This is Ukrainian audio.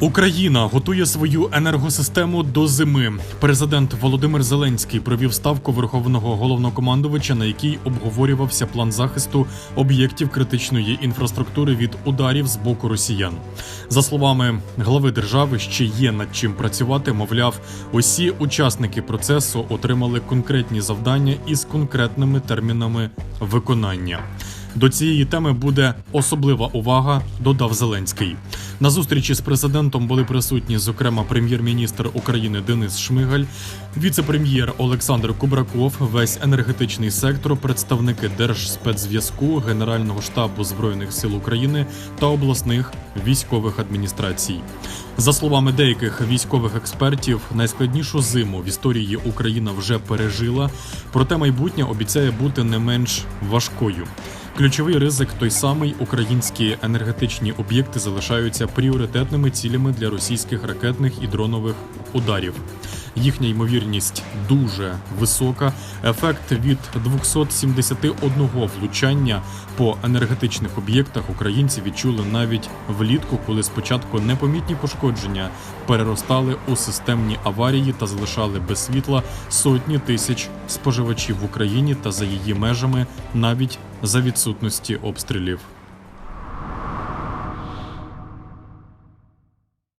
Україна готує свою енергосистему до зими. Президент Володимир Зеленський провів ставку верховного головнокомандувача, на якій обговорювався план захисту об'єктів критичної інфраструктури від ударів з боку росіян. За словами глави держави, ще є над чим працювати. Мовляв, усі учасники процесу отримали конкретні завдання із конкретними термінами виконання. До цієї теми буде особлива увага, додав Зеленський. На зустрічі з президентом були присутні, зокрема, прем'єр-міністр України Денис Шмигаль, віце-прем'єр Олександр Кубраков, весь енергетичний сектор, представники Держспецзв'язку, Генерального штабу збройних сил України та обласних військових адміністрацій. За словами деяких військових експертів, найскладнішу зиму в історії Україна вже пережила, проте майбутнє обіцяє бути не менш важкою. Ключовий ризик той самий українські енергетичні об'єкти залишаються пріоритетними цілями для російських ракетних і дронових ударів. Їхня ймовірність дуже висока. Ефект від 271 влучання по енергетичних об'єктах українці відчули навіть влітку, коли спочатку непомітні пошкодження переростали у системні аварії та залишали без світла сотні тисяч споживачів в Україні та за її межами навіть за відсутності обстрілів.